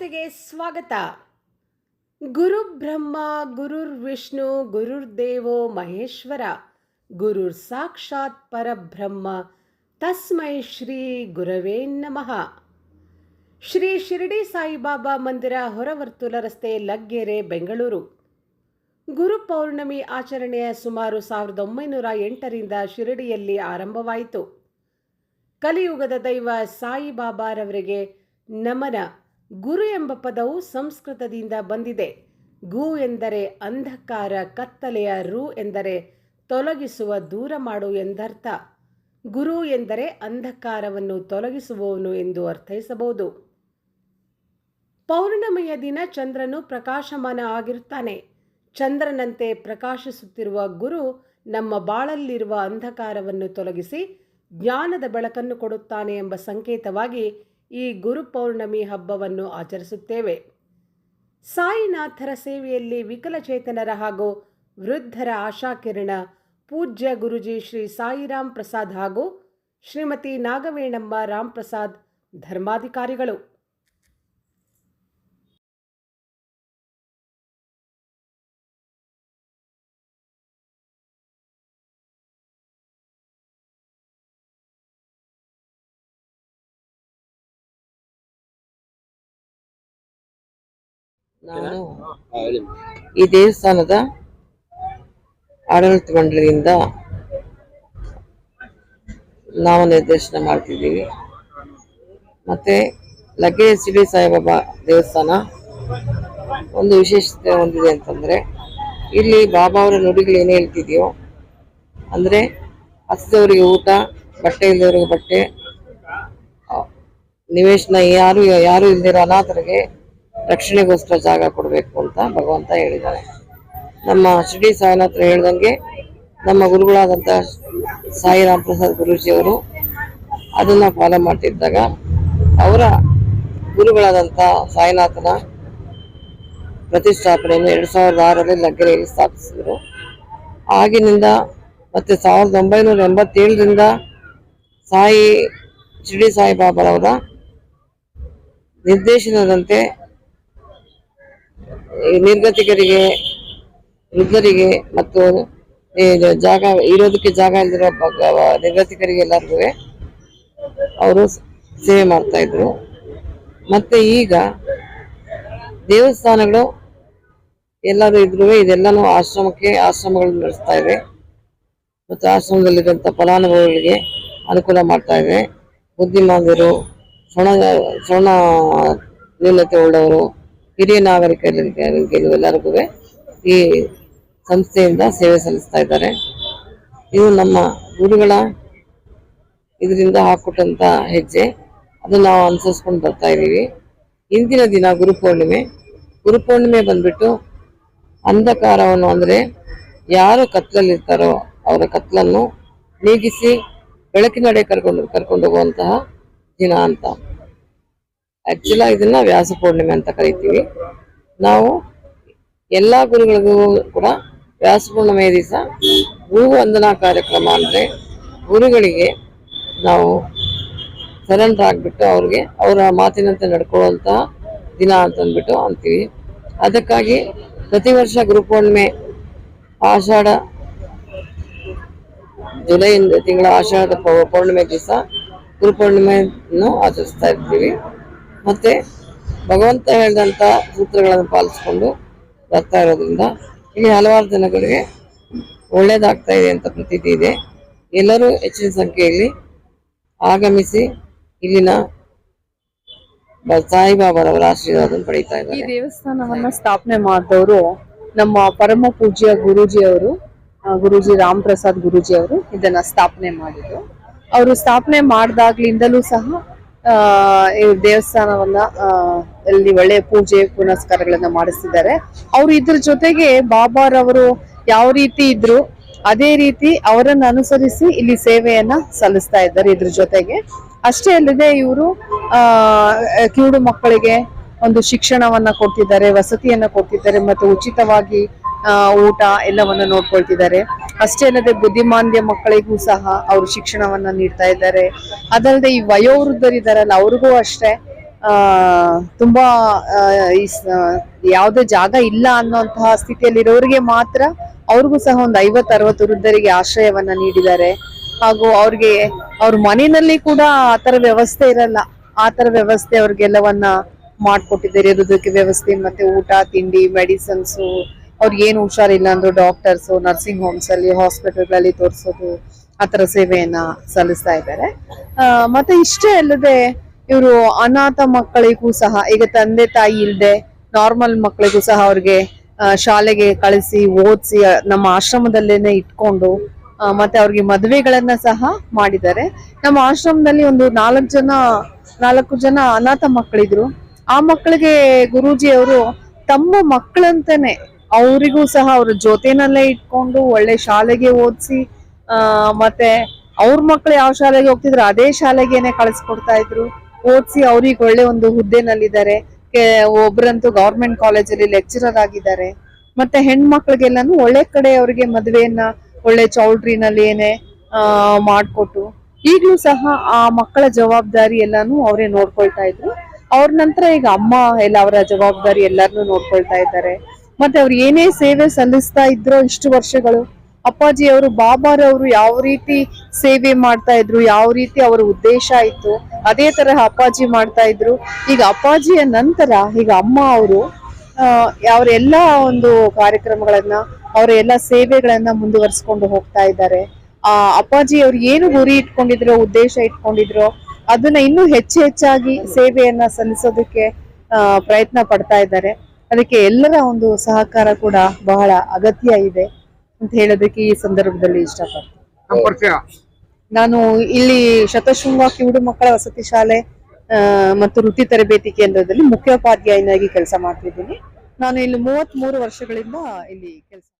ವಾರ್ತೆಗೆ ಸ್ವಾಗತ. ಗುರು ಬ್ರಹ್ಮ, ಗುರುರ್ ವಿಷ್ಣು ಗುರುರ್ದೇವೋ ಮಹೇಶ್ವರ, ಗುರುರ್ ಸಾಕ್ಷಾತ್ ಪರಬ್ರಹ್ಮ, ತಸ್ಮೈ ಶ್ರೀ ಗುರವೇ ನಮಃ. ಶ್ರೀ ಶಿರಡಿ ಸಾಯಿಬಾಬಾ ಮಂದಿರ ಹೊರವರ್ತುಲ ರಸ್ತೆ ಲಗ್ಗೆರೆ, ಬೆಂಗಳೂರು. ಗುರು ಪೌರ್ಣಮಿ ಆಚರಣೆಯ ಸುಮಾರು ಸಾವಿರದ ಒಂಬೈನೂರ ಎಂಟರಿಂದ ಶಿರಡಿಯಲ್ಲಿ ಆರಂಭವಾಯಿತು. ಕಲಿಯುಗದ ದೈವ ಸಾಯಿಬಾಬಾರವರಿಗೆ ನಮನ. ಗುರು ಎಂಬ ಪದವು ಸಂಸ್ಕೃತದಿಂದ ಬಂದಿದೆ. ಗು ಎಂದರೆ ಅಂಧಕಾರ, ಕತ್ತಲೆಯ ರು ಎಂದರೆ ತೊಲಗಿಸುವ, ದೂರ ಮಾಡು ಎಂದರ್ಥ. ಗುರು ಎಂದರೆ ಅಂಧಕಾರವನ್ನು ತೊಲಗಿಸುವವನು ಎಂದು ಅರ್ಥೈಸಬಹುದು. ಪೌರ್ಣಮಿಯ ದಿನ ಚಂದ್ರನು ಪ್ರಕಾಶಮಾನ ಆಗಿರುತ್ತಾನೆ. ಚಂದ್ರನಂತೆ ಪ್ರಕಾಶಿಸುತ್ತಿರುವ ಗುರು ನಮ್ಮ ಬಾಳಲ್ಲಿರುವ ಅಂಧಕಾರವನ್ನು ತೊಲಗಿಸಿ ಜ್ಞಾನದ ಬೆಳಕನ್ನು ಕೊಡುತ್ತಾನೆ ಎಂಬ ಸಂಕೇತವಾಗಿ ಈ ಗುರು ಪೌರ್ಣಮಿ ಹಬ್ಬವನ್ನು ಆಚರಿಸುತ್ತೇವೆ. ಸಾಯಿನಾಥರ ಸೇವೆಯಲ್ಲಿ ವಿಕಲಚೇತನರ ಹಾಗೂ ವೃದ್ಧರ ಆಶಾಕಿರಣ, ಪೂಜ್ಯ ಗುರುಜಿ ಶ್ರೀ ಸಾಯಿರಾಮ್ ಪ್ರಸಾದ್ ಹಾಗೂ ಶ್ರೀಮತಿ ನಾಗವೇಣಮ್ಮ ರಾಮ್ ಪ್ರಸಾದ್ ಧರ್ಮಾಧಿಕಾರಿಗಳು. ನಾನು ಈ ದೇವಸ್ಥಾನದ ಆಡಳಿತ ಮಂಡಳಿಯಿಂದ ನಾಮನಿರ್ದೇಶನ ಮಾಡ್ತಿದ್ದೀವಿ. ಮತ್ತೆ ಲಗ್ಗೆ ಸಿಡಿ ಸಾಯಿಬಾಬಾ ದೇವಸ್ಥಾನ ಒಂದು ವಿಶೇಷತೆ ಹೊಂದಿದೆ ಅಂತಂದ್ರೆ ಇಲ್ಲಿ ಬಾಬಾ ಅವರ ನುಡಿಗಳು ಏನು ಹೇಳ್ತಿದೆಯೋ ಅಂದ್ರೆ ಹಸಿದವರಿಗೆ ಊಟ ಬಟ್ಟೆ ಇಲ್ಲದವರಿಗೆ ಬಟ್ಟೆ ನಿವೇಶನ ಯಾರು ಯಾರು ಇಲ್ದಿರೋ ಅನಾಥರಿಗೆ ರಕ್ಷಣೆಗೋಸ್ಕರ ಜಾಗ ಕೊಡಬೇಕು ಅಂತ ಭಗವಂತ ಹೇಳಿದ್ದಾರೆ ನಮ್ಮ ಶಿರ್ಡಿ ಸಾಯಿನಾಥರು ಹೇಳ್ದಂಗೆ ನಮ್ಮ ಗುರುಗಳಾದಂಥ ಸಾಯಿರಾಮ್ ಪ್ರಸಾದ್ ಗುರೂಜಿಯವರು ಅದನ್ನು ಫಾಲೋ ಮಾಡ್ತಿದ್ದಾಗ ಅವರ ಗುರುಗಳಾದಂಥ ಸಾಯಿನಾಥನ ಪ್ರತಿಷ್ಠಾಪನೆಯನ್ನು ಎರಡು ಸಾವಿರದ ಆರರಲ್ಲಿ ಲಗ್ಗೆರೆಯಲ್ಲಿ ಸ್ಥಾಪಿಸಿದರು. ಆಗಿನಿಂದ ಮತ್ತೆ ಸಾವಿರದ ಒಂಬೈನೂರ ಎಂಬತ್ತೇಳರಿಂದ ಸಾಯಿ, ಶಿರ್ಡಿ ಸಾಯಿಬಾಬಾರವರ ನಿರ್ದೇಶನದಂತೆ ನಿರ್ಗತಿಕರಿಗೆ, ವೃದ್ಧರಿಗೆ ಮತ್ತು ಜಾಗ, ಇರೋದಕ್ಕೆ ಜಾಗ ಇಲ್ದಿರೋ ನಿರ್ಗತಿಕರಿಗೆ ಎಲ್ಲರಿಗೂ ಅವರು ಸೇವೆ ಮಾಡ್ತಾ ಇದ್ರು. ಮತ್ತೆ ಈಗ ದೇವಸ್ಥಾನಗಳು ಎಲ್ಲರೂ ಇದ್ರು ಇದೆಲ್ಲಾನು ಆಶ್ರಮಕ್ಕೆ ಆಶ್ರಮಗಳು ನಡೆಸ್ತಾ ಇವೆ. ಮತ್ತು ಆಶ್ರಮದಲ್ಲಿರುವಂಥ ಫಲಾನುಭವಿಗಳಿಗೆ ಅನುಕೂಲ ಮಾಡ್ತಾ ಇವೆ. ಬುದ್ಧಿಮಾಂದ್ಯರು ಸ್ವರ್ಣ ಸ್ವರ್ಣ ನ್ಯೂನತೆ ಉಳ್ಳವರು ಹಿರಿಯ ನಾಗರಿಕರಿಗೆ ಎಲ್ಲರಿಗೂ ಈ ಸಂಸ್ಥೆಯಿಂದ ಸೇವೆ ಸಲ್ಲಿಸ್ತಾ ಇದ್ದಾರೆ. ಇದು ನಮ್ಮ ಗುರುಗಳ ಇದರಿಂದ ಹಾಕ್ಕೊಟ್ಟಂತ ಹೆಜ್ಜೆ. ಅದು ನಾವು ಅನುಸರಿಸ್ಕೊಂಡು ಬರ್ತಾ ಇದ್ದೀವಿ. ಇಂದಿನ ದಿನ ಗುರುಪೂರ್ಣಿಮೆ. ಗುರುಪೂರ್ಣಿಮೆ ಬಂದ್ಬಿಟ್ಟು ಅಂಧಕಾರವನ್ನು ಅಂದರೆ ಯಾರು ಕತ್ಲಲ್ಲಿರ್ತಾರೋ ಅವರ ಕತ್ಲನ್ನು ನೀಗಿಸಿ ಬೆಳಕಿನಡೆ ಕರ್ಕೊಂಡು ಕರ್ಕೊಂಡು ಹೋಗುವಂತಹ ದಿನ ಅಂತ. ಆಕ್ಚುಲ ಇದನ್ನ ವ್ಯಾಸ ಪೂರ್ಣಿಮೆ ಅಂತ ಕರಿತೀವಿ. ನಾವು ಎಲ್ಲಾ ಗುರುಗಳಿಗೂ ಕೂಡ ವ್ಯಾಸ ಪೂರ್ಣಿಮೆ ದಿವಸ ಗುರು ವಂದನಾ ಕಾರ್ಯಕ್ರಮ ಅಂದ್ರೆ ಗುರುಗಳಿಗೆ ನಾವು ಸರೆಂಡರ್ ಆಗ್ಬಿಟ್ಟು ಅವ್ರಿಗೆ ಅವರ ಮಾತಿನಂತೆ ನಡ್ಕೊಳ್ಳುವಂತಹ ದಿನ ಅಂತ ಅಂದ್ಬಿಟ್ಟು ಅಂತೀವಿ. ಅದಕ್ಕಾಗಿ ಪ್ರತಿ ವರ್ಷ ಗುರುಪೂರ್ಣಿಮೆ ಆಷಾಢ ಜುಲೈ ತಿಂಗಳ ಆಷಾಢದ ಪೌರ್ಣಿಮೆ ದಿವಸ ಗುರುಪೂರ್ಣಿಮೆಯನ್ನು ಆಚರಿಸ್ತಾ ಇರ್ತೀವಿ. ಮತ್ತೆ ಭಗವಂತ ಹೇಳಿದಂತ ಸೂತ್ರಗಳನ್ನು ಪಾಲಿಸ್ಕೊಂಡು ಬರ್ತಾ ಇರೋದ್ರಿಂದ ಇಲ್ಲಿ ಹಲವಾರು ಜನಗಳಿಗೆ ಒಳ್ಳೇದಾಗ್ತಾ ಇದೆ ಅಂತ ಪ್ರತೀತಿ ಇದೆ. ಎಲ್ಲರೂ ಹೆಚ್ಚಿನ ಸಂಖ್ಯೆಯಲ್ಲಿ ಆಗಮಿಸಿ ಇಲ್ಲಿನ ಸಾಯಿಬಾಬಾರವರ ಆಶೀರ್ವಾದವನ್ನು ಪಡೀತಾ ಈ ಇದ್ದಾರೆ. ದೇವಸ್ಥಾನವನ್ನ ಸ್ಥಾಪನೆ ಮಾಡಿದವರು ನಮ್ಮ ಪರಮ ಪೂಜ್ಯ ಗುರೂಜಿ ಅವರು ಗುರುಜಿ ರಾಮ್ ಪ್ರಸಾದ್ ಗುರುಜಿ ಅವರು ಇದನ್ನ ಸ್ಥಾಪನೆ ಮಾಡಿದ್ರು ಅವರು ಸ್ಥಾಪನೆ ಮಾಡಿದಾಗ್ಲಿಂದಲೂ ಸಹ ಈ ದೇವಸ್ಥಾನವನ್ನ ಅಲ್ಲಿ ಒಳ್ಳೆಯ ಪೂಜೆ, ಪುನಸ್ಕಾರಗಳನ್ನ ಮಾಡಿಸ್ತಿದ್ದಾರೆ. ಅವ್ರು ಇದ್ರ ಜೊತೆಗೆ ಬಾಬಾರವರು ಯಾವ ರೀತಿ ಇದ್ರು, ಅದೇ ರೀತಿ ಅವರನ್ನ ಅನುಸರಿಸಿ ಇಲ್ಲಿ ಸೇವೆಯನ್ನ ಸಲ್ಲಿಸ್ತಾ ಇದ್ದಾರೆ ಇದ್ರ ಜೊತೆಗೆ. ಅಷ್ಟೇ ಅಲ್ಲದೆ ಇವರು, ಆ, ಕಿವುಡು ಮಕ್ಕಳಿಗೆ ಒಂದು ಶಿಕ್ಷಣವನ್ನ ಕೊಡ್ತಿದ್ದಾರೆ, ವಸತಿಯನ್ನ ಕೊಡ್ತಿದ್ದಾರೆ, ಮತ್ತು ಉಚಿತವಾಗಿ ಊಟ ಎಲ್ಲವನ್ನ ನೋಡ್ಕೊಳ್ತಿದ್ದಾರೆ. ಅಷ್ಟೇ ಅಲ್ಲದೆ ಬುದ್ಧಿಮಾಂದ್ಯ ಮಕ್ಕಳಿಗೂ ಸಹ ಅವರು ಶಿಕ್ಷಣವನ್ನ ನೀಡ್ತಾ ಇದ್ದಾರೆ. ಅದಲ್ಲದೆ ಈ ವಯೋವೃದ್ಧರಿದ್ದಾರಲ್ಲ ಅವ್ರಿಗೂ ಅಷ್ಟೇ, ಆ, ತುಂಬಾ ಯಾವುದೇ ಜಾಗ ಇಲ್ಲ ಅನ್ನೋಂತಹ ಸ್ಥಿತಿಯಲ್ಲಿರೋರಿಗೆ ಮಾತ್ರ ಅವ್ರಿಗೂ ಸಹ ಒಂದು ಐವತ್ ಅರವತ್ತು ವೃದ್ಧರಿಗೆ ಆಶ್ರಯವನ್ನ ನೀಡಿದ್ದಾರೆ. ಹಾಗೂ ಅವ್ರಿಗೆ, ಅವ್ರ ಮನೆಯಲ್ಲಿ ಕೂಡ ಆ ತರ ವ್ಯವಸ್ಥೆ ಇರಲ್ಲ. ಆ ತರ ವ್ಯವಸ್ಥೆ ಅವ್ರಿಗೆಲ್ಲವನ್ನ ಮಾಡ್ಕೊಟ್ಟಿದ್ದಾರೆ. ಇರೋದಕ್ಕೆ ವ್ಯವಸ್ಥೆ, ಮತ್ತೆ ಊಟ, ತಿಂಡಿ ಮೆಡಿಸನ್ಸ್ ಅವ್ರಿಗೆ ಏನು ಹುಷಾರಿಲ್ಲ ಅಂದ್ರು ಡಾಕ್ಟರ್ಸ್ ನರ್ಸಿಂಗ್ ಹೋಮ್ಸ್ ಅಲ್ಲಿ ಹಾಸ್ಪಿಟಲ್ಗಳಲ್ಲಿ ತೋರಿಸೋದು, ಆ ತರ ಸೇವೆಯನ್ನ ಸಲ್ಲಿಸ್ತಾ ಇದ್ದಾರೆ. ಮತ್ತೆ ಇಷ್ಟೇ ಅಲ್ಲದೆ ಇವರು ಅನಾಥ ಮಕ್ಕಳಿಗೂ ಸಹ, ಈಗ ತಂದೆ ತಾಯಿ ಇಲ್ಲದೆ ನಾರ್ಮಲ್ ಮಕ್ಕಳಿಗೂ ಸಹ ಅವ್ರಿಗೆ ಶಾಲೆಗೆ ಕಳಿಸಿ, ಓದಿಸಿ ನಮ್ಮ ಆಶ್ರಮದಲ್ಲೇನೆ ಇಟ್ಕೊಂಡು ಮತ್ತೆ ಅವ್ರಿಗೆ ಮದುವೆಗಳನ್ನ ಸಹ ಮಾಡಿದ್ದಾರೆ. ನಮ್ಮ ಆಶ್ರಮದಲ್ಲಿ ಒಂದು ನಾಲ್ಕು ಜನ ನಾಲ್ಕು ಜನ ಅನಾಥ ಮಕ್ಕಳಿದ್ರು. ಆ ಮಕ್ಕಳಿಗೆ ಗುರೂಜಿ ಅವರು ತಮ್ಮ ಮಕ್ಕಳಂತಾನೆ ಅವರಿಗೂ ಸಹ ಅವ್ರ ಜೊತೆನಲ್ಲೇ ಇಟ್ಕೊಂಡು ಒಳ್ಳೆ ಶಾಲೆಗೆ ಓದಿಸಿ ಮತ್ತೆ ಅವ್ರ ಮಕ್ಳು ಯಾವ ಶಾಲೆಗೆ ಹೋಗ್ತಿದ್ರು ಅದೇ ಶಾಲೆಗೇನೆ ಕಳಿಸ್ಕೊಡ್ತಾ ಇದ್ರು. ಓದಿಸಿ ಅವ್ರಿಗೆ ಒಳ್ಳೆ ಒಂದು ಹುದ್ದೆನಲ್ಲಿದ್ದಾರೆ. ಒಬ್ಬರಂತೂ ಗವರ್ಮೆಂಟ್ ಕಾಲೇಜಲ್ಲಿ ಲೆಕ್ಚರರ್ ಆಗಿದ್ದಾರೆ. ಮತ್ತೆ ಹೆಣ್ಮಕ್ಳಿಗೆಲ್ಲಾನು ಒಳ್ಳೆ ಕಡೆ ಅವ್ರಿಗೆ ಮದುವೆಯನ್ನ ಒಳ್ಳೆ ಚೌಲ್ಟ್ರಿನಲ್ಲಿ ಏನೇ ಮಾಡಿಕೊಟ್ಟು ಈಗ್ಲೂ ಸಹ ಆ ಮಕ್ಕಳ ಜವಾಬ್ದಾರಿ ಎಲ್ಲಾನು ಅವರೇ ನೋಡ್ಕೊಳ್ತಾ ಇದ್ರು. ಅವ್ರ ನಂತರ ಈಗ ಅಮ್ಮ ಎಲ್ಲ ಅವರ ಜವಾಬ್ದಾರಿ ಎಲ್ಲರನ್ನೂ ನೋಡ್ಕೊಳ್ತಾ ಇದ್ದಾರೆ. ಮತ್ತೆ ಅವ್ರು ಏನೇ ಸೇವೆ ಸಲ್ಲಿಸ್ತಾ ಇದ್ರೋ ಇಷ್ಟು ವರ್ಷಗಳು, ಅಪ್ಪಾಜಿ ಅವರು ಬಾಬಾರವರು ಯಾವ ರೀತಿ ಸೇವೆ ಮಾಡ್ತಾ ಇದ್ರು, ಯಾವ ರೀತಿ ಅವರ ಉದ್ದೇಶ ಇತ್ತು ಅದೇ ತರಹ ಅಪ್ಪಾಜಿ ಮಾಡ್ತಾ ಇದ್ರು. ಈಗ ಅಪ್ಪಾಜಿಯ ನಂತರ ಈಗ ಅಮ್ಮ ಅವರು ಅವರ ಎಲ್ಲಾ ಒಂದು ಕಾರ್ಯಕ್ರಮಗಳನ್ನ, ಅವರ ಎಲ್ಲಾ ಸೇವೆಗಳನ್ನ ಮುಂದುವರಿಸ್ಕೊಂಡು ಹೋಗ್ತಾ ಇದ್ದಾರೆ. ಆ, ಅಪ್ಪಾಜಿ ಅವ್ರು ಏನು ಗುರಿ ಇಟ್ಕೊಂಡಿದ್ರೋ, ಉದ್ದೇಶ ಇಟ್ಕೊಂಡಿದ್ರೋ, ಅದನ್ನ ಇನ್ನೂ ಹೆಚ್ಚು ಹೆಚ್ಚಾಗಿ ಸೇವೆಯನ್ನ ಸಲ್ಲಿಸೋದಕ್ಕೆ ಪ್ರಯತ್ನ ಪಡ್ತಾ ಇದ್ದಾರೆ. ಅದಕ್ಕೆ ಎಲ್ಲರ ಒಂದು ಸಹಕಾರ ಕೂಡ ಬಹಳ ಅಗತ್ಯ ಇದೆ ಅಂತ ಹೇಳೋದಕ್ಕೆ ಈ ಸಂದರ್ಭದಲ್ಲಿ ಇಷ್ಟಪಡ್ತೀನಿ. ನಾನು ಇಲ್ಲಿ ಶತಶೃಂಗ ಕಿವುಡು ಮಕ್ಕಳ ವಸತಿ ಶಾಲೆ ಆ, ಮತ್ತು ವೃತ್ತಿ ತರಬೇತಿ ಕೇಂದ್ರದಲ್ಲಿ ಮುಖ್ಯೋಪಾಧ್ಯಾಯನಾಗಿ ಕೆಲಸ ಮಾಡ್ತಿದ್ದೀನಿ. ನಾನು ಇಲ್ಲಿ ಮೂವತ್ತ್ ಮೂರು ವರ್ಷಗಳಿಂದ ಇಲ್ಲಿ ಕೆಲಸ